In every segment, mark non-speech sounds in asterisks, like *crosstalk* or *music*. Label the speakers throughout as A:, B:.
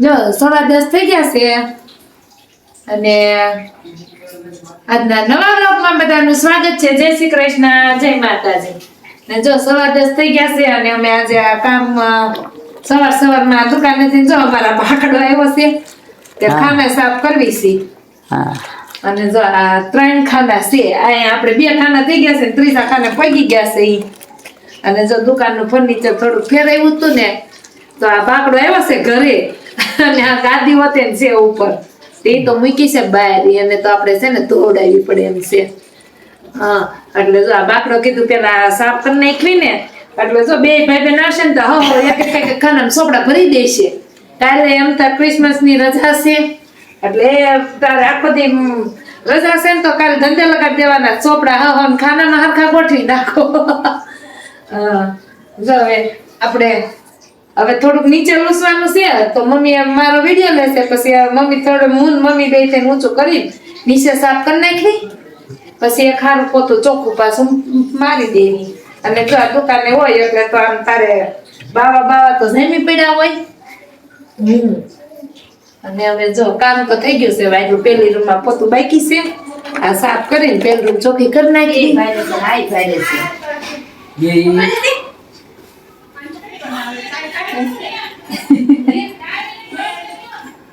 A: જો સવા દસ થઈ ગયા છે. અને આજના નવા બ્લોગમાં બધાનું સ્વાગત છે. જય શ્રી કૃષ્ણ જય માતાજી. ને જો સવા દસ થઈ ગયા છે અને અમે આજે આ કામ સવાર સવારમાં દુકાનેથી જો અમારા ભાખડો આવ્યો છે. તે
B: હા.
A: સાફ કરવી છે. અને જો આ ત્રણ ખાના છે. આ આપણે બે ખાના થઈ ગયા છે ત્રીજા ખાના પગી ગયા છે અને જો દુકાનનું ફર્નિચર થોડું ફેરાયું હતું ને તો આ બાકડો આવ્યો છે ઘરે. અને આ ગાદી ને છે ઉપર. તે તો મૂકી છે બહાર એને તો આપણે છે ને તોડાવી પડે એમ છે. હા, એટલે જો આ બાકડો કીધું પેલા સાફ કરી નાખવી ને, એટલે જો બે ભાઈ બેન આવશે ને તો હો એક એક ખાના સોપડા ભરી દેશે. કાલે એમ તો ક્રિસમસની રજા છે, એટલે તારે આખો દી રજા છે ને તો કાલે ધંધે લગાડી દેવાના ચોપડા હો ખાનામાં હરખા ગોઠવી નાખો. *laughs* જો હવે આપણે હવે થોડુંક નીચે લૂસવાનું છે તો મમ્મી મારો વીડિયો લેશે પછી આ મમ્મી થોડું મૂન મમ્મી બે થઈને ઊંચું કરી નીચે સાફ કરી નાખી. પછી એ ખારું પોતું ચોખ્ખું પાછું મારી દેવી અને જો આ દુકાને હોય એટલે તો આમ તારે બાવા બાવા તો જમી પડ્યા હોય. હમ. અને હવે જો કામ તો થઈ ગયું છે વાયરું પેલી રૂમમાં પોતું બાકી છે. આ સાફ કરીને પેલી રૂમ ચોખ્ખી કરી નાખી.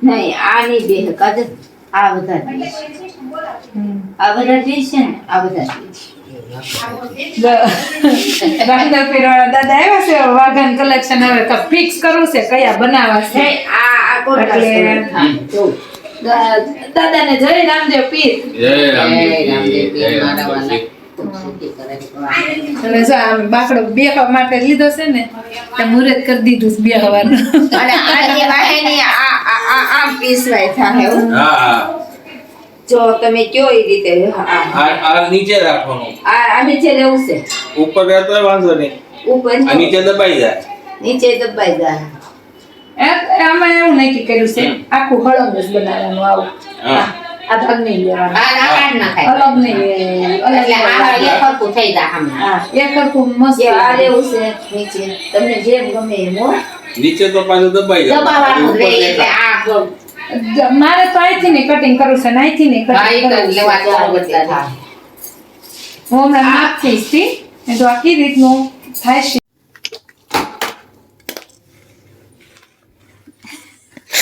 C: નહીં આ નહીં બે કદ આ બધા આ બધા dish છે ને આ બધા dish.
A: પીરવાળા દાદા આવ્યા છે વાઘન કલેક્શન હવે તો ફિક્સ કરવું છે કયા બનાવવા છે.
C: આ આ
A: દાદાને જય રામદેવ પીર.
D: જય રામદેવ
C: રામદેવ પીર મારા
A: અને જો આમ બાકડો બેહવા માટે લીધો છે ને તે મુહૂર્ત કરી દીધું છે બેહવાનું.
C: અને આ જે વાહેની આ આ આ પીસવાય થાય હો.
D: હા હા.
C: જો તમે કયો એ રીતે આ
D: આ નીચે રાખવાનું.
C: આ આ નીચે લેવું છે?
D: ઉપર રહેતો વાંધો નહીં.
C: ઉપર
D: આ નીચે દબાઈ જાય.
C: નીચે દબાઈ જાય.
A: એ- આમાં એવું નક્કી કર્યું છે આખું હળંગ જ બનાવવાનું આવું.
D: હા.
A: આ ભાગ નહીં લેવાનો
C: આ આ કાઢ નાખાય
A: અલગ નહીં
C: એટલે આ
A: નહીં.
C: એક થઈ જાય હમણાં
A: હા એક મસ્ત
C: આ લેવું છે નીચે. તમને જેમ ગમે એમ
D: નીચે તો પાછું દબાઈ જાય.
C: દબાવવાનું
D: ઉપર
C: એટલે આ
A: મારે તો અહીંથી ને કટિંગ કરવું છે અહીંથી ને કટિંગ
C: કરું
A: છે.
C: લેવા ચાર વચ્ચે
A: હું હમણાં નાખીશ તો. આ કઈ રીતનું થાય છે.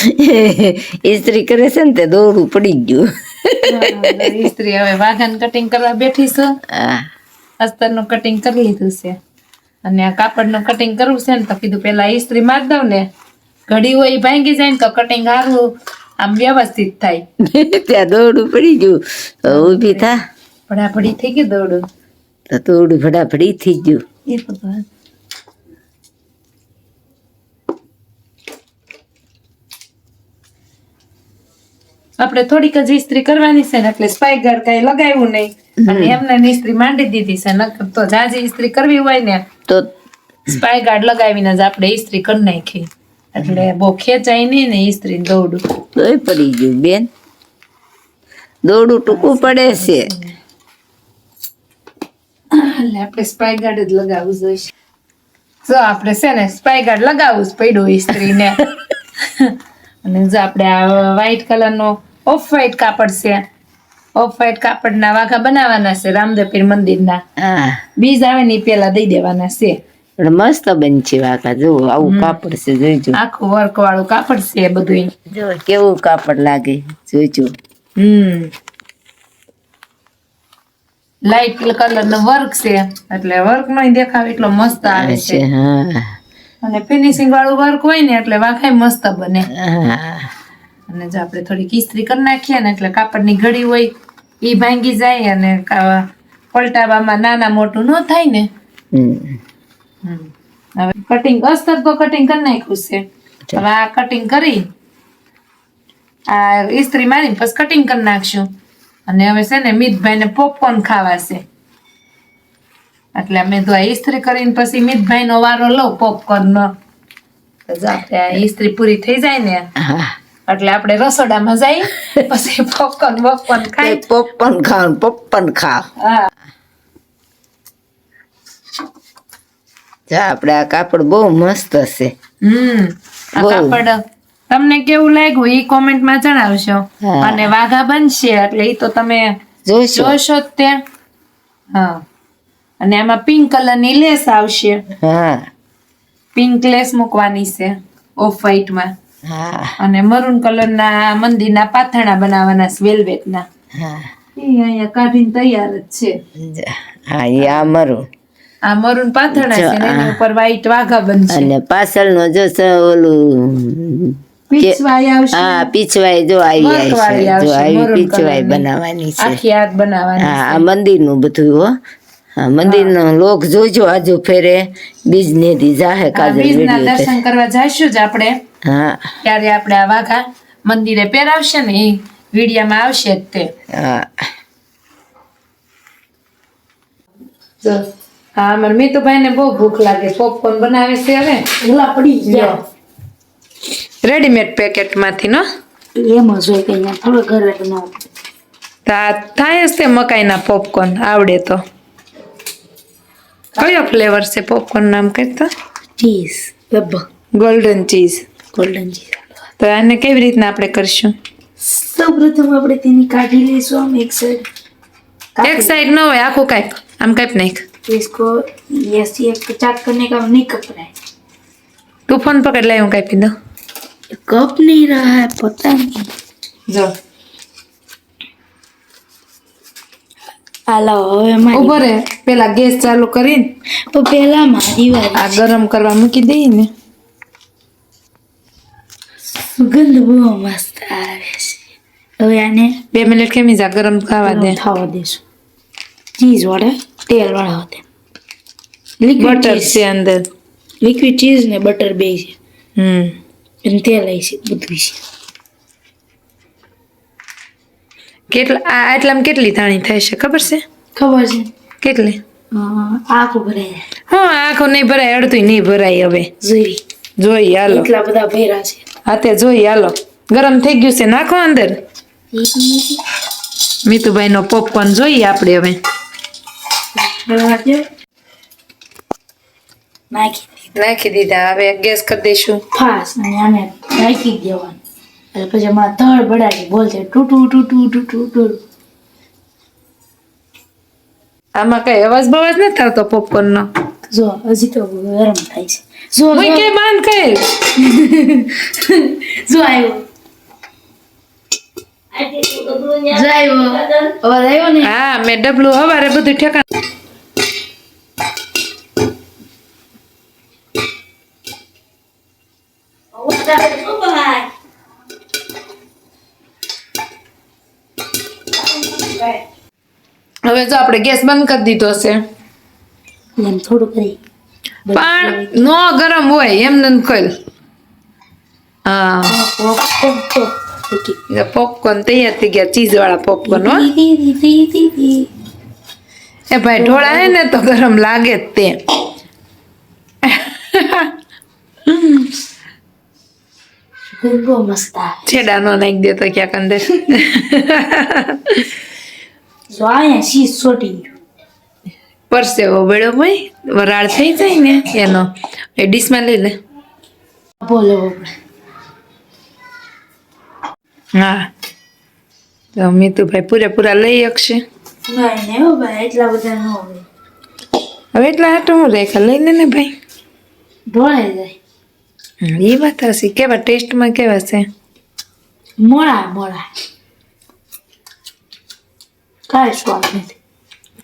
A: *laughs*
B: ઇસ્ત્રી કરે છે ને તે દોરું પડી ગયું.
A: ઇસ્ત્રી હવે વાઘન કટિંગ કરવા બેઠી છે. અસ્તરનું કટિંગ કરી લીધું છે. અને આ કાપડનું કટિંગ કરવું છે ને તો કીધું પેલા ઇસ્ત્રી મારી દઉં ને. ઘડી હોય ભાંગી જાય ને તો કટિંગ સારું આમ વ્યવસ્થિત થાય. *laughs*
B: ત્યાં દોરડું પડી ગયું. તો ઊભી થા.
A: ભડાભડી થઈ ગયું દોડું
B: તો દોરડું ભડાભડી થઈ ગયું.
A: એ આપણે થોડીક જ ઇસ્ત્રી કરવાની છે ને એટલે સ્પાઈ ગાર્ડ કઈ લગાવ્યું નહીં. અને એમને ઇસ્ત્રી માંડી દીધી છે નકર તો જાજી ઇસ્ત્રી કરવી હોય ને
B: તો
A: સ્પાઈ ગાર્ડ લગાવીને જ આપણે ઇસ્ત્રી કરી નાખી. એટલે બહુ ખેંચાય નહીં ને ઇસ્ત્રી દોડું
B: દોઈ પડી ગયું બેન. દોડું ટૂંકું પડે છે.
A: એટલે આપણે સ્પાઈ ગાર્ડ જ લગાવવું જોઈશે. જો આપણે છે ને સ્પાઈ ગાર્ડ લગાવવું જ પડ્યું ઇસ્ત્રીને. *laughs* અને જો આપણે આ વ્હાઈટ કલરનો ઓફ વ્હાઈટ કાપડ છે ઓફ વ્હાઈટ કાપડના વાઘા બનાવવાના છે રામદેવપીર મંદિરના.
B: હા.
A: બીજ આવે ને પેલા દઈ દેવાના છે.
B: પણ મસ્ત બન છે વાકા જો આવું કાપડ છે જોઈજો.
A: આખું વર્ક વાળું કાપડ છે બધું
B: જો કેવું કાપડ લાગે જોઈજો.
A: હમ. લાઈટ કલર નો વર્ક છે એટલે વર્ક નો દેખાવ એટલો મસ્ત આવે
B: છે હા.
A: અને ફિનિશિંગ વાળું વર્ક હોય ને એટલે વાઘાય મસ્ત બને. અને જો આપણે થોડી ઇસ્ત્રી કરી નાખીએ ને એટલે કાપડની ઘડી હોય એ ભાંગી જાય અને પલટાવામાં નાના મોટું ન થાય ને. હવે કટિંગ અસ્તર તો કટિંગ કરી નાખ્યું છે. હવે આ કટિંગ કરી આ ઇસ્ત્રી મારી પછી કટિંગ કરી નાખશું. અને હવે છે ને મિતભાઈને પોપકોર્ન ખાવા છે. એટલે અમે તો આ ઇસ્ત્રી કરીને પછી મિતભાઈનો વારો લઉં પોપકોર્ન નો ઇસ્ત્રી પૂરી થઈ જાય ને એટલે આપણે રસોડામાં જઈ પછી પોપકોર્ન પોપકોર્ન ખાઈ.
B: પોપકોર્ન ખાવ પોપકોર્ન
A: ખા
B: જા આપણે આ કાપડ બહુ મસ્ત છે.
A: હમ આ કાપડ તમને કેવું લાગ્યું એ કોમેન્ટમાં જણાવશો. અને વાઘા બનશે એટલે એ તો તમે
B: જોશો.
A: જોશો જ ત્યાં. હા. અને આમાં પિંક કલરની લેસ આવશે.
B: હા.
A: પિંક લેસ મૂકવાની છે ઓફ વ્હાઈટમાં
B: હા.
A: અને મરૂન કલરના મંદિરના પાથરણા બનાવવાના વેલ્વેટના
B: હા.
A: એ અહીંયા કાઢીને તૈયાર જ છે.
B: હા એ આ મરૂન
A: આ મરૂન પાથરણા છે ને એની ઉપર વ્હાઈટ વાઘા બનશે.
B: અને પાછળનો જો ઓલું
A: પીછવાઈ
B: જો આવી જો આવી પીછવાઈ બનાવવાની છે.
A: આખી હાથ બનાવવાની
B: આ મંદિરનું બધું હા. મંદિરનો લોક જોજો આજુ ફેરે. બીજ ને દી જાહે કાજલ
A: બીજના દર્શન કરવા જઈશું જ આપણે.
B: હા.
A: ત્યારે આપણે આ વાઘા મંદિરે પહેરાવશે ને એ વિડીયામાં આવશે જ તે.
B: હા.
A: જો હા અમારે મીતુભાઈ ને બહુ ભૂખ લાગે. પોપકોર્ન બનાવે છે હવે.
C: ઓલા પડી ગયા
A: રેડીમેડ પેકેટમાંથી નો?
C: એમાં જોઈ કે થોડો ઘરે
A: ન થાય મકાઈ મકાઈના પોપકોર્ન. આવડે તો. કયો ફ્લેવર છે પોપકોર્ન નામ કહેતા
C: ચીઝ લગભગ
A: ગોલ્ડન ચીઝ
C: ગોલ્ડન ચીઝ
A: તો આને કેવી રીતના આપણે કરશું
C: સૌ પ્રથમ આપણે તેની કાઢી લઈશું આમ એક સાઈડ
A: એક સાઈડ ન હોય આખું કાપ આમ કાપ નાખ
C: इसको ऐसे एक चाट करने का नहीं कप रहा है
A: તું ફોન પકડ લાય હું કાપી દઉં
C: कप नहीं रहा है पता नहीं
A: જો
C: હાલો હવે
A: ઊભો રે પેલા ગેસ ચાલુ કરીને
C: તો પેલા મારી વારી.
A: આ ગરમ કરવા મૂકી દઈએ ને.
C: સુગંધ બહુ મસ્ત આવે છે. હવે આને
A: બે મિનિટ કેમ જા ગરમ ખાવા દે.
C: થવા દેશું. ચીઝ વડે તેલ વાળા હોતે. લિક્વિડ
A: બટર છે અંદર.
C: લિક્વિડ ચીઝ ને બટર બે છે.
A: હમ.
C: અને તેલ આવી છે બધું છે.
A: કેટલા આ આટલામાં કેટલી ધાણી થાય છે? ખબર છે?
C: ખબર છે.
A: કેટલી?
C: આખું ભરાય.
A: હા આખો નહીં ભરાય અડધું નહીં ભરાય હવે.
C: જોઈ.
A: જોઈએ હાલો.
C: એટલા બધા ભર્યા છે.
A: હા તે જોઈએ હાલો. ગરમ થઈ ગયું છે નાખો અંદર. મીતુભાઈ નો પોપકોર્ન જોઈએ આપણે હવે.
C: નાખી
A: નાખી દીધા. હવે ગેસ કરી દઈશું.
C: ફાસ અને આને નાખી દેવાનું. એટલે પછી હમણાં તળ બડાડી બોલશે ટૂટુ ટૂટુ ટૂટુ ટૂટુ
A: આમાં કઈ અવાજ બવાજ નથી થતો પોપકોર્ન નો
C: જો હજી તો ગરમ થાય છે. જો
A: હું કે બંધ કઈ *laughs*
C: જો આવ્યો. જો આવ્યો. અવાજ આવ્યો ને?
A: હા મેં ડબલું હવારે બધું ઠેકાણ હવે જો આપણે ગેસ બંધ કરી દીધો છે
C: એમ થોડું કરી.
A: પણ નો ગરમ હોય એમ નન કર. હા. પોપકોર્ન તૈયાર થઈ ગયા ચીઝ વાળા પોપકોર્ન એ ભાઈ ઢોળા હે ને તો ગરમ લાગે જ તે. છેડા નો નાખી દેતો ક્યાંક અંદર.
C: જો અહીંયા શીશ ચોટી ગયું
A: પરસેવો બેડો ભાઈ વરાળ થઈ જાય ને એનો. એ ડીશમાં લઈ લે.
C: બોલો
A: હા. તો મીતુભાઈ પૂરેપૂરા લઈ શકશે.
C: એટલા બધા ન હોય.
A: હવે એટલા હાટું હું રેખા લઈ લે ને ભાઈ.
C: ઢોળાઈ જાય.
A: એ વાત હશે. કેવા ટેસ્ટમાં કેવા છે?
C: મોળા મોળા. કાંઈ સ્વાદ નથી.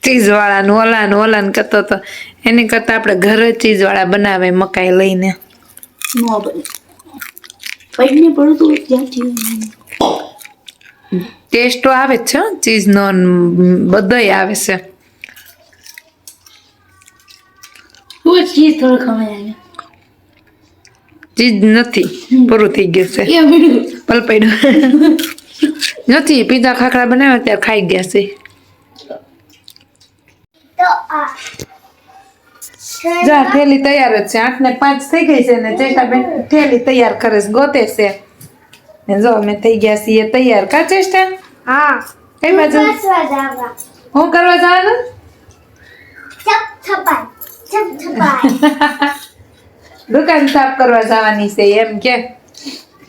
A: ચીઝ વાળાનું ઓલાનું ઓલાનું કરતો તો એની કરતા આપણે ઘરે ચીઝ વાળા બનાવે મકાઈ લઈને.
C: નો બને. પૈને પડતું ત્યાંથી
A: ટેસ્ટ તો આવે જ છે ચીઝનો બધાય આવે છે.
C: હું ચીઝ થોડો આવે
A: નથી પૂરું થઈ ગયું છે. પલપાડ્યું *laughs* નથી પીઝા ખાખરા બનાવ્યા ત્યારે ખાઈ ગયા છે. જા થેલી તૈયાર જ છે. આઠ ને પાંચ થઈ ગઈ છે ને ચેષ્ટાબેન થેલી તૈયાર કરે છે ગોતે છે. ને જો અમે થઈ ગયા છીએ તૈયાર. કા ચેષ્ટા?
E: હા.
A: કઈ બાજુ હું કરવા જવાનું?
E: ચપ છપાય ચપ છપાય *laughs*
A: દુકાન સાફ કરવા જવાની છે એમ કે
E: દુકાન સાફ કરવા
A: અ,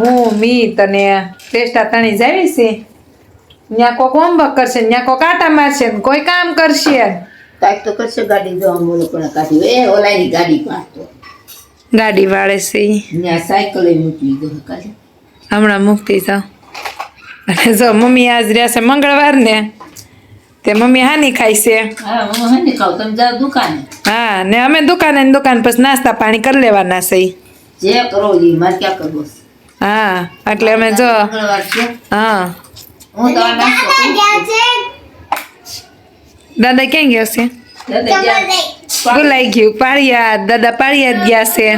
A: હું મી તને ટેસ્ટા તણી જાવી છે. ત્યાં કોક હોમવર્ક કરશે ત્યાં કોક આટા મારશે ને કોઈ કામ કરશે.
B: કાંઈક તો કરશે ગાડી જવા બોલો પણ કાઢી એ ઓલાની ગાડી પાડતો.
A: ગાડી વાળે છે
B: ત્યાં સાયકલ મૂકી દો કાલે.
A: હમણાં મૂકતી જાઉં અને જો મમ્મી આજ રહ્યા છે મંગળવાર ને તે મમ્મી હાની ખાય છે.
B: હા ને ખાવ તમે જાઓ દુકાને.
A: હા ને અમે દુકાને દુકાન પછી નાસ્તા પાણી કરી લેવાના છે.
B: જે કરો ઈ મારે ક્યાં કરવો છે?
A: હા એટલે અમે જો
B: મંગળવાર છે?
A: હા.
B: હું તો આ નાસ્તો કરું
E: ગયા
B: છું.
E: છે
A: દાદા ક્યાં ગયા છે?
B: દાદા જ્યાં
A: ભૂલાઈ ગયું? પાળિયા દાદા પાળિયા જ ગયા છે.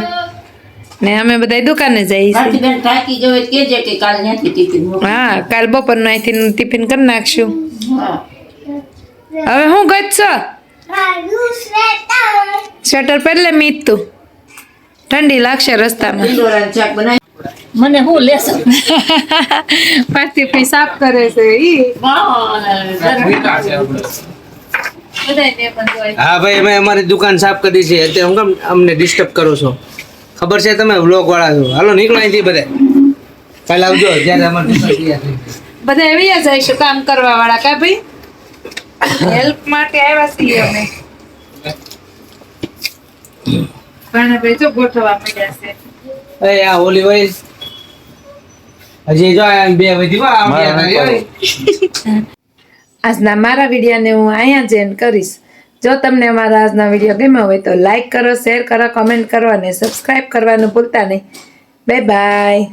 A: ને અમે બધા દુકાને જઈએ છીએ.
B: ભારતીબેન થાકી ગયો હોય તો કહેજે કે કાલે ત્યાંથી ટિફિન મોકલો.
A: હા કાલ બપોરનું અહીંથી ટિફિન કરી નાખશું.
B: હા.
A: હવે હું ગચ્છો
E: મારું સ્વેટર
A: સ્વેટર પહેલે મીત તું. ઠંડી લાગશે રસ્તામાં.
C: મને હું લેસો
A: પાર્થિવ ભાઈ સાફ કરે છે ઈ.
F: હા ભાઈ અમે અમારી દુકાન સાફ કરી છે. અત્યારે હું કેમ અમને ડિસ્ટર્બ કરો છો? ખબર છે તમે વ્લોગ વાળા છો. હાલો નીકળો અહીંથી બધે. કાલે આવજો જ્યારે અમારે
A: બધા એવી જાય. છે કામ કરવા વાળા કા ભાઈ? હેલ્પ માટે આવ્યા છીએ અમે. પણ ભાઈ જો ગોઠવવા પડ્યા છે.
F: એ આ ઓલી હોય હજી જો બે વધી હો, આ બે તારી હોય. *laughs*
A: આજના મારા વિડીયોને હું અહીંયા જ એન્ડ કરીશ. જો તમને અમારા આજના વીડિયો ગમ્યો હોય તો લાઈક કરો શેર કરો કમેન્ટ કરો અને સબસ્ક્રાઈબ કરવાનું ભૂલતા નહીં. Bye bye